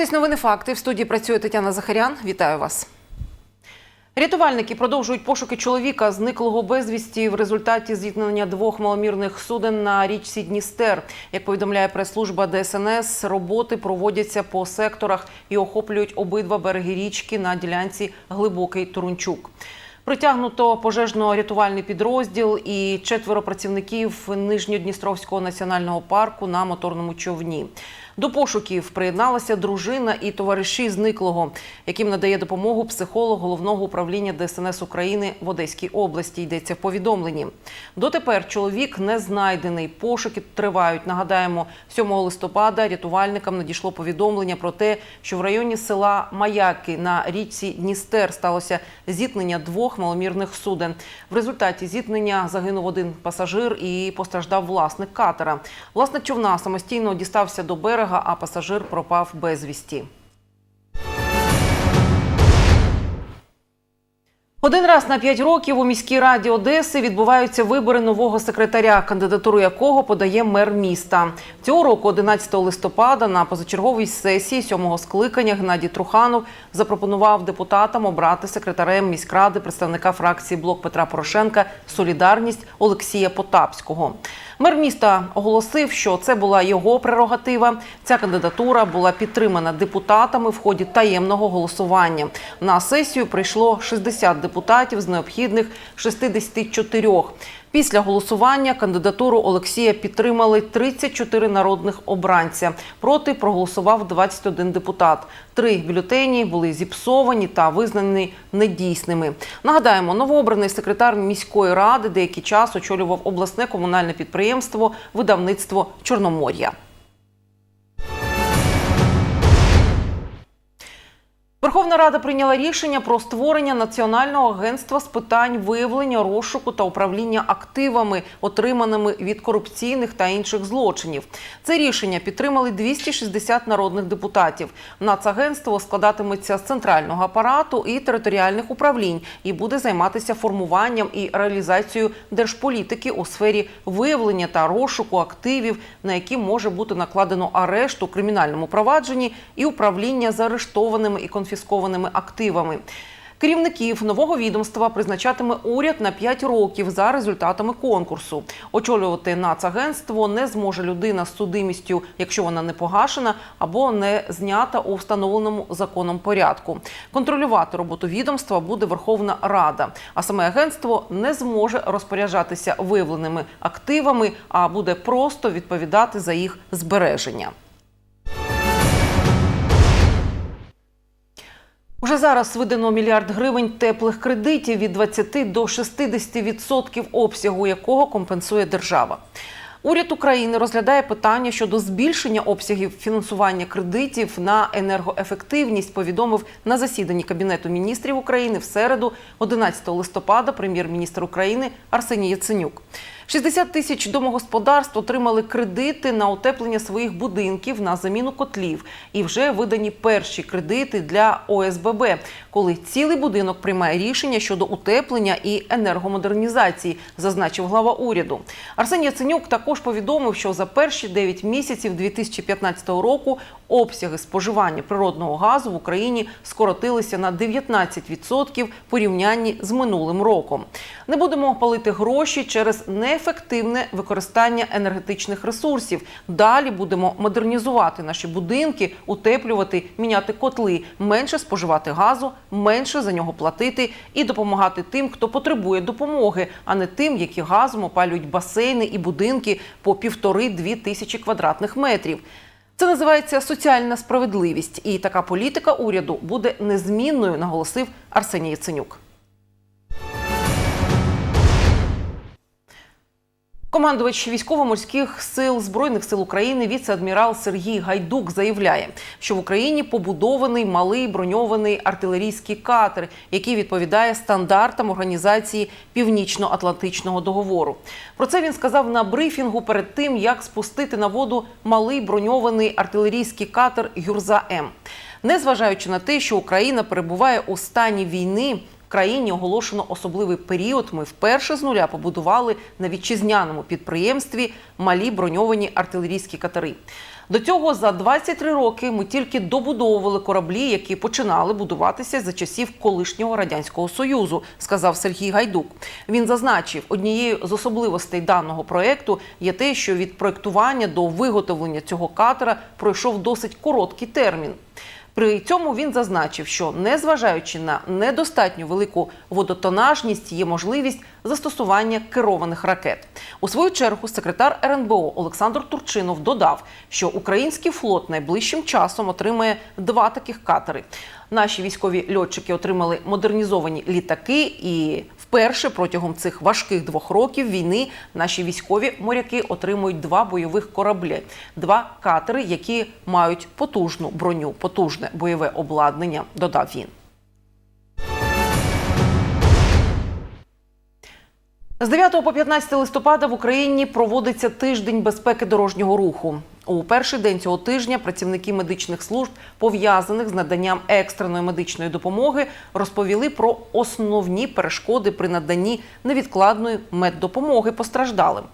дивитесь новини факти. В студії працює Тетяна Захарян. Вітаю вас. Рятувальники продовжують пошуки чоловіка, зниклого безвісті в результаті зіткнення двох маломірних суден на річці Дністер. Як повідомляє прес-служба ДСНС, роботи проводяться по секторах і охоплюють обидва береги річки на ділянці Глибокий Турунчук. Притягнуто пожежно-рятувальний підрозділ і четверо працівників Нижньодністровського національного парку на моторному човні. До пошуків приєдналася дружина і товариші зниклого, яким надає допомогу психолог головного управління ДСНС України в Одеській області. Йдеться в повідомленні. Дотепер чоловік не знайдений. Пошуки тривають. Нагадаємо, 7 листопада рятувальникам надійшло повідомлення про те, що в районі села Маяки на річці Дністер сталося зіткнення двох маломірних суден. В результаті зіткнення загинув один пасажир і постраждав власник катера. Власник човна самостійно дістався до берега, а пасажир пропав безвісті. Один раз на п'ять років у міській раді Одеси відбуваються вибори нового секретаря, кандидатуру якого подає мер міста. Цього року, 11 листопада, на позачерговій сесії сьомого скликання Геннадій Труханов запропонував депутатам обрати секретарем міськради представника фракції Блок Петра Порошенка Солідарність Олексія Потапського. Мер міста оголосив, що це була його прерогатива. Ця кандидатура була підтримана депутатами в ході таємного голосування. На сесію прийшло 60 депутатів з необхідних 64. Після голосування кандидатуру Олексія підтримали 34 народних обранця. Проти проголосував 21 депутат. Три бюлетені були зіпсовані та визнані недійсними. Нагадаємо, новообраний секретар міської ради деякий час очолював обласне комунальне підприємство видавництво Чорномор'я. Верховна Рада прийняла рішення про створення національного агентства з питань виявлення розшуку та управління активами, отриманими від корупційних та інших злочинів. Це рішення підтримали 260 народних депутатів. Нацагентство складатиметься з центрального апарату і територіальних управлінь і буде займатися формуванням і реалізацією держполітики у сфері виявлення та розшуку активів, на які може бути накладено арешт у кримінальному провадженні і управління заарештованими і конфіскованими активами. Керівників нового відомства призначатиме уряд на 5 років за результатами конкурсу. Очолювати нацагентство не зможе людина з судимістю, якщо вона не погашена або не знята у встановленому законом порядку. Контролювати роботу відомства буде Верховна Рада, а саме агентство не зможе розпоряджатися виявленими активами, а буде просто відповідати за їх збереження. Уже зараз видано мільярд гривень теплих кредитів від 20 до 60% обсягу якого компенсує держава. Уряд України розглядає питання щодо збільшення обсягів фінансування кредитів на енергоефективність. Повідомив на засіданні Кабінету міністрів України в середу, 11 листопада, прем'єр-міністр України Арсеній Яценюк. 60 тисяч домогосподарств отримали кредити на утеплення своїх будинків на заміну котлів. І вже видані перші кредити для ОСББ, коли цілий будинок приймає рішення щодо утеплення і енергомодернізації, зазначив глава уряду. Арсеній Яценюк також повідомив, що за перші 9 місяців 2015 року обсяги споживання природного газу в Україні скоротилися на 19% в порівнянні з минулим роком. Не будемо палити гроші через неефективне використання енергетичних ресурсів. Далі будемо модернізувати наші будинки, утеплювати, міняти котли, менше споживати газу, менше за нього платити і допомагати тим, хто потребує допомоги, а не тим, які газом опалюють басейни і будинки по півтори-дві тисячі квадратних метрів. Це називається соціальна справедливість, і така політика уряду буде незмінною, наголосив Арсеній Яценюк. Командувач військово-морських сил збройних сил України віце-адмірал Сергій Гайдук заявляє, що в Україні побудований малий броньований артилерійський катер, який відповідає стандартам організації Північно-Атлантичного договору. Про це він сказав на брифінгу перед тим, як спустити на воду малий броньований артилерійський катер Юрза М. Незважаючи на те, що Україна перебуває у стані війни. Країні оголошено особливий період. Ми вперше з нуля побудували на вітчизняному підприємстві малі броньовані артилерійські катери. До цього за 23 роки ми тільки добудовували кораблі, які починали будуватися за часів колишнього радянського союзу, сказав Сергій Гайдук. Він зазначив, однією з особливостей даного проекту є те, що від проектування до виготовлення цього катера пройшов досить короткий термін. При цьому він зазначив, що незважаючи на недостатньо велику водотонажність, є можливість застосування керованих ракет. У свою чергу секретар РНБО Олександр Турчинов додав, що український флот найближчим часом отримає два таких катери. Наші військові льотчики отримали модернізовані літаки і. Вперше протягом цих важких двох років війни наші військові моряки отримують два бойових кораблі, два катери, які мають потужну броню, потужне бойове обладнання. Додав він. З 9 по 15 листопада в Україні проводиться тиждень безпеки дорожнього руху. У перший день цього тижня працівники медичних служб, пов'язаних з наданням екстреної медичної допомоги, розповіли про основні перешкоди при наданні невідкладної меддопомоги постраждалим.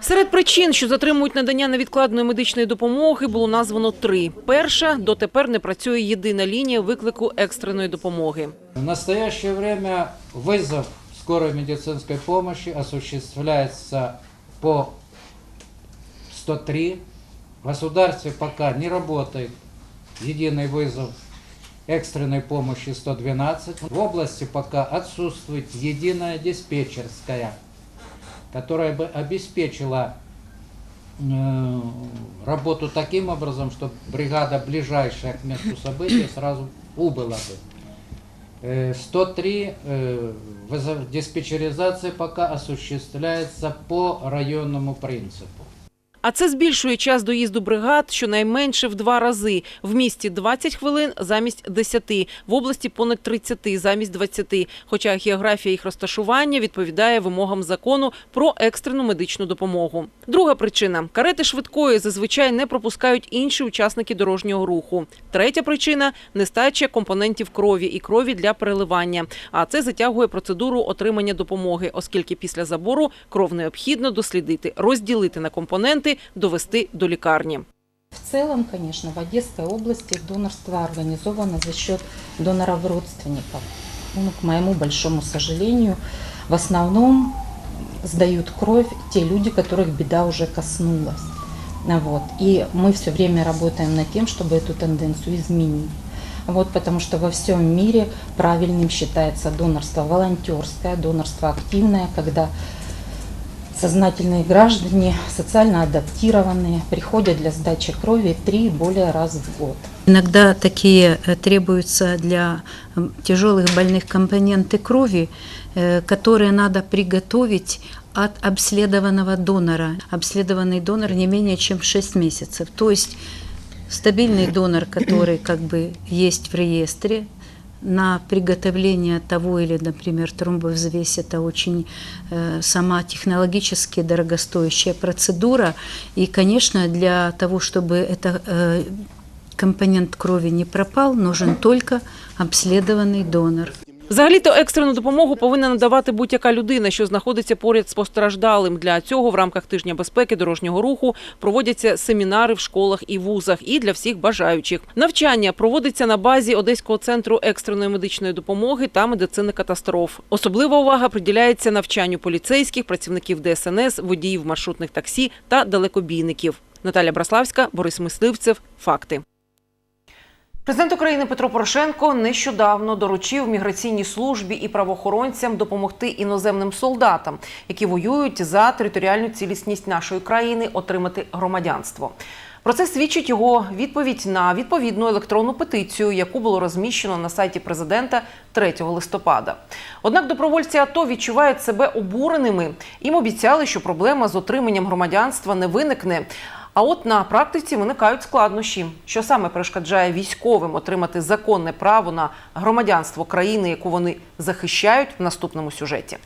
Серед причин, що затримують надання невідкладної медичної допомоги, було названо три. Перша дотепер не працює єдина лінія виклику екстреної допомоги. В настоящее время вызов скорой медицинской помощи осуществляется по 103. В государстве пока не работает единый вызов экстренной помощи 112. В области пока отсутствует единая диспетчерская, которая бы обеспечила э, работу таким образом, чтобы бригада, ближайшая к месту события, сразу убыла бы. Э, 103 э, диспетчеризация пока осуществляется по районному принципу. А це збільшує час доїзду бригад щонайменше в два рази. В місті 20 хвилин замість 10, в області понад 30 замість 20. Хоча географія їх розташування відповідає вимогам закону про екстрену медичну допомогу. Друга причина – карети швидкої зазвичай не пропускають інші учасники дорожнього руху. Третя причина – нестача компонентів крові і крові для переливання. А це затягує процедуру отримання допомоги, оскільки після забору кров необхідно дослідити, розділити на компоненти, довести до лікарні. В целом, конечно, в Одесской области донорство организовано за счет доноров-родственников. Ну, к моему большому сожалению, в основном сдают кровь те люди, которых беда уже коснулась. Вот. И мы все время работаем над тем, чтобы эту тенденцию изменить. Вот, потому что во всем мире правильным считается донорство волонтерское, донорство активное, когда сознательные граждане, социально адаптированные, приходят для сдачи крови три и более раз в год. Иногда такие э, требуются для тяжелых больных компоненты крови, э, которые надо приготовить от обследованного донора. Обследованный донор не менее чем 6 месяцев. То есть стабильный донор, который как бы есть в реестре, на приготовление того или, например, тромбовзвесь, это очень э, сама технологически дорогостоящая процедура. И, конечно, для того, чтобы это э, компонент крови не пропал, нужен только обследованный донор. Взагалі-то екстрену допомогу повинна надавати будь-яка людина, що знаходиться поряд з постраждалим. Для цього в рамках тижня безпеки дорожнього руху проводяться семінари в школах і вузах і для всіх бажаючих. Навчання проводиться на базі Одеського центру екстреної медичної допомоги та медицини катастроф. Особлива увага приділяється навчанню поліцейських, працівників ДСНС, водіїв маршрутних таксі та далекобійників. Наталя Браславська, Борис Мисливцев. Факти. Президент України Петро Порошенко нещодавно доручив міграційній службі і правоохоронцям допомогти іноземним солдатам, які воюють за територіальну цілісність нашої країни, отримати громадянство. Про це свідчить його відповідь на відповідну електронну петицію, яку було розміщено на сайті президента 3 листопада. Однак добровольці АТО відчувають себе обуреними. Їм обіцяли, що проблема з отриманням громадянства не виникне. А от на практиці виникають складнощі, що саме перешкоджає військовим отримати законне право на громадянство країни, яку вони захищають в наступному сюжеті.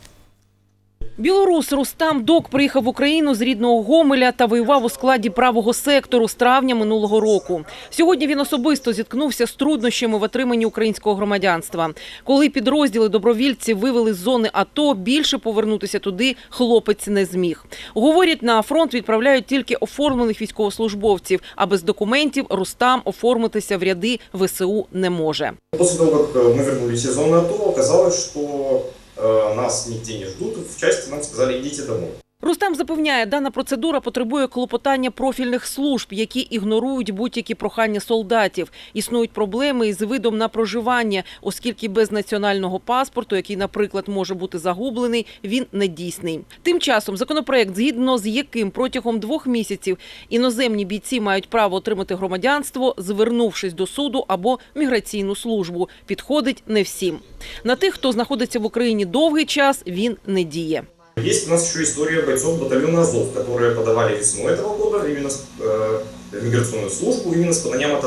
Білорус Рустам Док приїхав в Україну з рідного Гомеля та воював у складі правого сектору з травня минулого року. Сьогодні він особисто зіткнувся з труднощами в отриманні українського громадянства. Коли підрозділи добровільців вивели з зони АТО, більше повернутися туди хлопець не зміг. Говорять, на фронт відправляють тільки оформлених військовослужбовців, а без документів Рустам оформитися в ряди ВСУ не може. После того, как э, мы вернулись из зоны АТО, оказалось, что э, нас нигде не ждут. В части нам сказали, идите домой. Рустам запевняє, дана процедура потребує клопотання профільних служб, які ігнорують будь-які прохання солдатів. Існують проблеми із видом на проживання, оскільки без національного паспорту, який, наприклад, може бути загублений, він не дійсний. Тим часом законопроект, згідно з яким протягом двох місяців іноземні бійці мають право отримати громадянство, звернувшись до суду або міграційну службу, підходить не всім. На тих, хто знаходиться в Україні довгий час, він не діє. Есть у нас еще история бойцов батальона Азов, которые подавали весной этого года именно э, в миграционную службу именно с поданием от.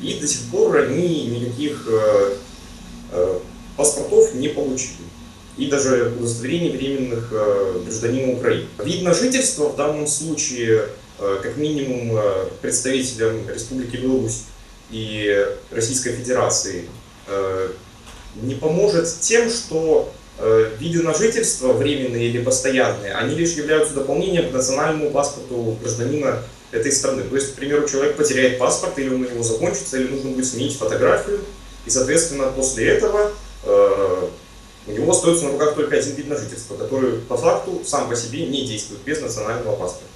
И до сих пор они никаких э, э, паспортов не получили. И даже удостоверений временных э, гражданина Украины. Вид на жительство в данном случае, э, как минимум, э, представителям Республики Беларусь и Российской Федерации э, не поможет тем, что виды на жительство, временные или постоянные, они лишь являются дополнением к национальному паспорту гражданина этой страны. То есть, к примеру, человек потеряет паспорт, или он у него закончится, или нужно будет сменить фотографию, и, соответственно, после этого э, у него остается на руках только один вид на жительство, который по факту сам по себе не действует без национального паспорта.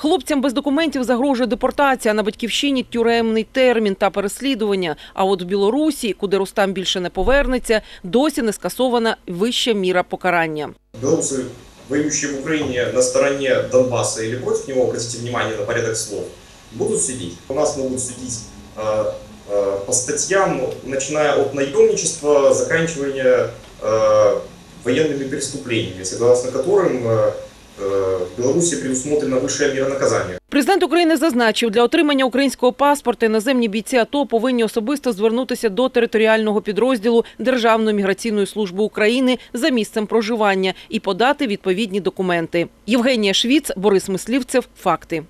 Хлопцям без документів загрожує депортація на батьківщині тюремний термін та переслідування. А от в Білорусі, куди Рустам більше не повернеться, досі не скасована вища міра покарання. Белорусы, воюющие в Украине на стороне Донбасса или против него, обратите внимание на порядок слов, будут судить. У нас могут судить э, э, по статьям, начиная от наемничества, заканчивая э, военными преступлениями, согласно которым э, э, в Беларуси предусмотрено высшая мера наказання. Президент України зазначив, для отримання українського паспорта іноземні бійці АТО повинні особисто звернутися до територіального підрозділу Державної міграційної служби України за місцем проживання і подати відповідні документи. Євгенія Швіц, Борис Мислівцев. Факти.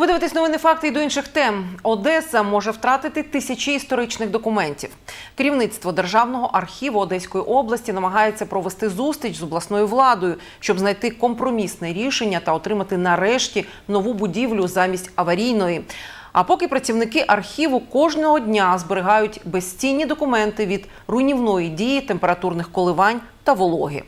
Ви дивитесь новини факти і до інших тем. Одеса може втратити тисячі історичних документів. Керівництво Державного архіву Одеської області намагається провести зустріч з обласною владою, щоб знайти компромісне рішення та отримати нарешті нову будівлю замість аварійної. А поки працівники архіву кожного дня зберігають безцінні документи від руйнівної дії, температурних коливань та вологи.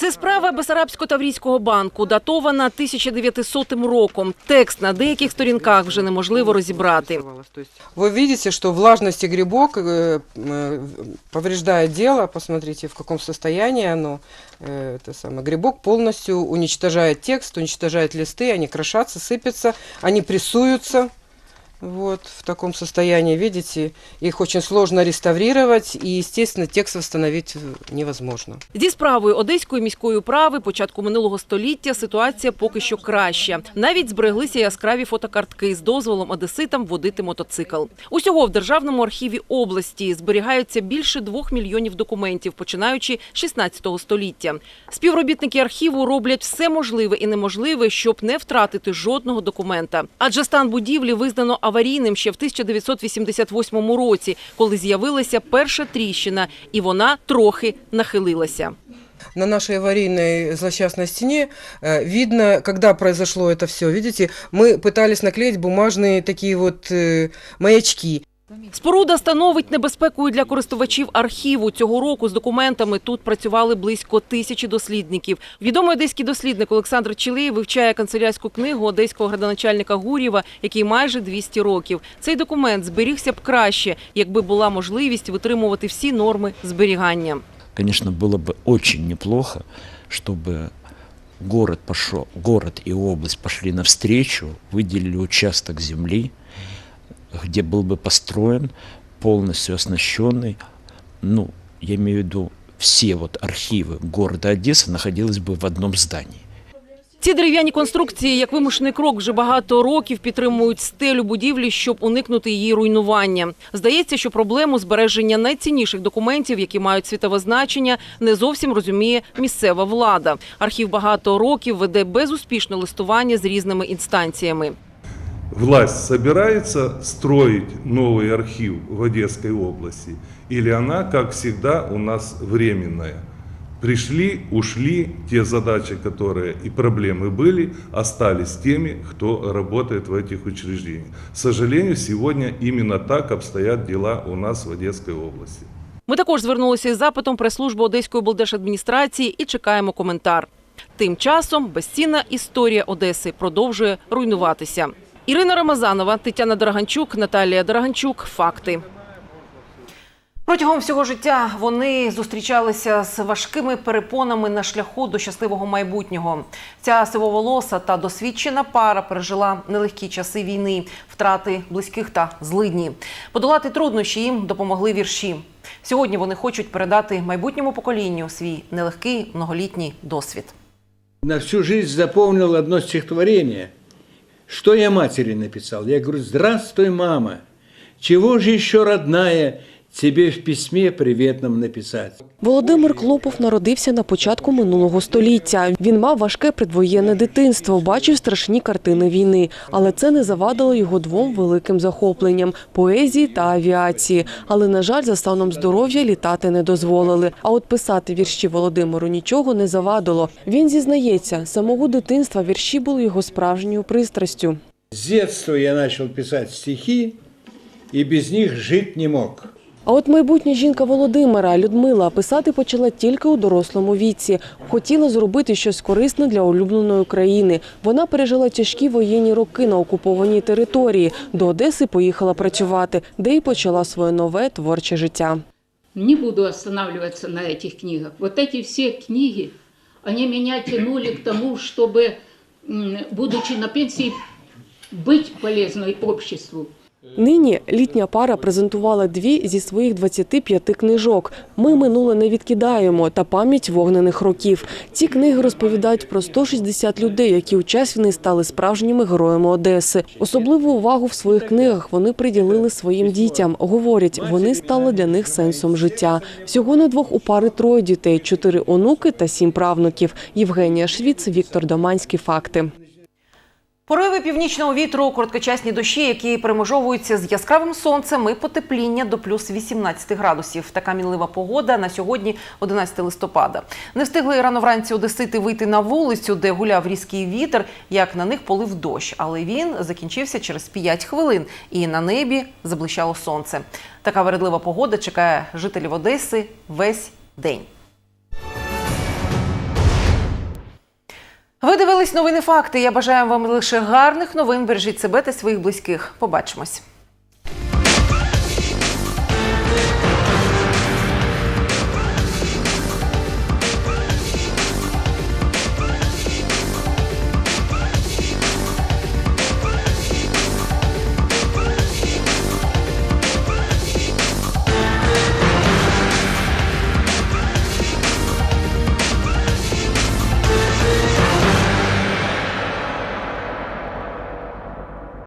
Це справа Бесарабсько-Таврійського банку, датована 1900 роком. Текст на деяких сторінках вже неможливо розібрати. Вы видите, что влажность и грибок э, э, повреждает дело. Посмотрите, в каком состоянии оно. Э, Это самое. Грибок полностью уничтожает текст, уничтожает листы, они крошатся, сыпятся, они прессуются. Вот в таком состоянии, видите, их очень сложно реставрировать, и, естественно, текст восстановить э, невозможно. Зі справою одеської міської управи початку минулого століття ситуація поки що краща. Навіть збереглися яскраві фотокартки з дозволом одеситам водити мотоцикл. Усього в державному архіві області зберігаються більше двох мільйонів документів, починаючи з 16 століття. Співробітники архіву роблять все можливе і неможливе, щоб не втратити жодного документа. Адже стан будівлі визнано аварійним ще в 1988 році, коли з'явилася перша тріщина, і вона трохи нахилилася. на нашей аварийной злосчастной стене э, видно, когда произошло это все. Видите, мы пытались наклеить бумажные такие вот э, маячки. Споруда становить небезпекою для користувачів архіву. Цього року з документами тут працювали близько тисячі дослідників. Відомий одеський дослідник Олександр Чилий вивчає канцелярську книгу одеського градоначальника Гурєва, який майже 200 років. Цей документ зберігся б краще, якби була можливість витримувати всі норми зберігання. Конечно, было бы очень неплохо, чтобы город, пошел, город и область пошли навстречу, выделили участок земли, где был бы построен полностью оснащенный, ну, я имею в виду, все вот архивы города Одессы находились бы в одном здании. Ці дерев'яні конструкції, як вимушений крок, вже багато років підтримують стелю будівлі, щоб уникнути її руйнування. Здається, що проблему збереження найцінніших документів, які мають світове значення, не зовсім розуміє місцева влада. Архів багато років веде безуспішне листування з різними інстанціями. власть собирается строить новый архив в Одесской области, или она, как всегда, у нас временная. Пришли, ушли, те задачи, которые и проблемы были, остались теми, кто работает в этих учреждениях. К сожалению, сегодня именно так обстоят дела у нас в Одесской области. Ми також звернулися із запитом прес-служби Одеської облдержадміністрації і чекаємо коментар. Тим часом безцінна історія Одеси продовжує руйнуватися. Ірина Рамазанова, Тетяна Драганчук, Наталія Драганчук. Факти. Протягом всього життя вони зустрічалися з важкими перепонами на шляху до щасливого майбутнього. Ця сивоволоса та досвідчена пара пережила нелегкі часи війни, втрати близьких та злидні. Подолати труднощі їм допомогли вірші. Сьогодні вони хочуть передати майбутньому поколінню свій нелегкий многолітній досвід. на всю жизнь запомнил одно стихотворение. Что я матери написал? Я говорю, здравствуй, мама. Чего же еще, родная, тебе в письме приветном написать? Володимир Клопов народився на початку минулого століття. Він мав важке предвоєнне дитинство, бачив страшні картини війни, але це не завадило його двом великим захопленням поезії та авіації. Але, на жаль, за станом здоров'я літати не дозволили. А от писати вірші Володимиру нічого не завадило. Він зізнається, з самого дитинства вірші були його справжньою пристрастю. С детства я начал писать стихи, и без них жить не мог. А от майбутня жінка Володимира Людмила писати почала тільки у дорослому віці. Хотіла зробити щось корисне для улюбленої країни. Вона пережила тяжкі воєнні роки на окупованій території. До Одеси поїхала працювати, де й почала своє нове творче життя. Не буду останавливаться на этих книгах. Вот эти все книги, они меня тянули к тому, чтобы, м, будучи на пенсии, быть полезной обществу. Нині літня пара презентувала дві зі своїх 25 книжок. Ми минуле не відкидаємо та пам'ять вогнених років. Ці книги розповідають про 160 людей, які у час війни стали справжніми героями Одеси. Особливу увагу в своїх книгах вони приділили своїм дітям. Говорять, вони стали для них сенсом життя. Всього на двох у пари троє дітей: чотири онуки та сім правнуків. Євгенія Швіц, Віктор Доманський. Факти. Пориви північного вітру, короткочасні дощі, які переможовуються з яскравим сонцем і потепління до плюс 18 градусів. Така мінлива погода на сьогодні, 11 листопада. Не встигли рано вранці одесити вийти на вулицю, де гуляв різкий вітер, як на них полив дощ. Але він закінчився через 5 хвилин, і на небі заблищало сонце. Така вередлива погода чекає жителів Одеси весь день. Ви дивились новини факти. Я бажаю вам лише гарних новин. Бережіть себе та своїх близьких. Побачимось.